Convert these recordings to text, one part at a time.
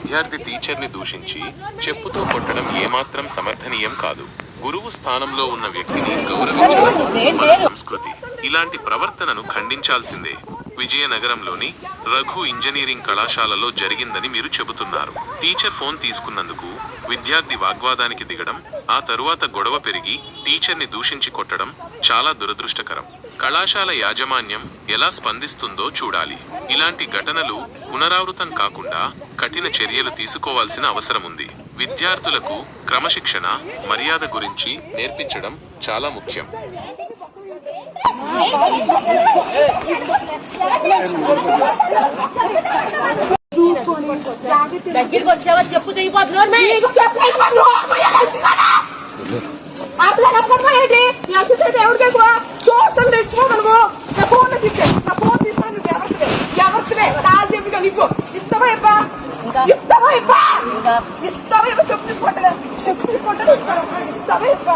విద్యార్థి టీచర్ని దూషించి చెప్పుతో కొట్టడం ఏమాత్రం సమర్థనీయం కాదు. గురువు స్థానంలో ఉన్న వ్యక్తిని గౌరవించడం మన సంస్కృతి. ఇలాంటి ప్రవర్తనను ఖండించాల్సిందే. విజయనగరంలోని రఘు ఇంజనీరింగ్ కళాశాలలో జరిగిందని మీరు చెబుతున్నారు. టీచర్ ఫోన్ తీసుకున్నందుకు విద్యార్థి వాగ్వాదానికి దిగడం ఆ తరువాత గొడవ పెరిగి టీచర్ని దూషించి కొట్టడం చాలా దురదృష్టకరం. కళాశాల యాజమాన్యం ఎలా స్పందిస్తుందో చూడాలి. ఇలాంటి ఘటనలు పునరావృతం కాకుండా కఠిన చర్యలు తీసుకోవాల్సిన అవసరం ఉంది విద్యార్థులకు క్రమశిక్షణ మర్యాద గురించి నేర్పించడం చాలా ముఖ్యం. దగ్గరికి వచ్చావా చెప్పు తెగిపోతున్నాడు ఇస్తావా ఇప్పా ఇస్తావా ఇప్పా ఇస్తావా ఇప్ప చెప్పు తీసుకుంటా చెప్పు తీసుకుంటా ఇస్తావా ఇప్ప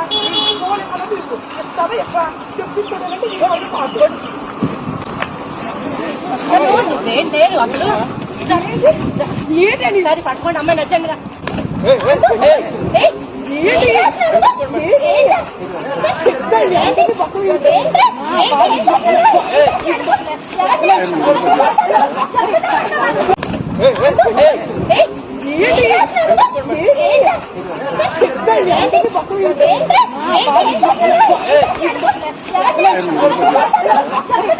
ఫోన్ ఇవ్వాలి తీసుకో ఇస్తావా ఇప్ప చెప్పు వాళ్ళు మాట్లాడు నేను లేరు అసలు ఏంటని సరే పట్టుకోండి అమ్మాయి నచ్చండి రా. ఏంటి Entra! Entra! Entra! Entra!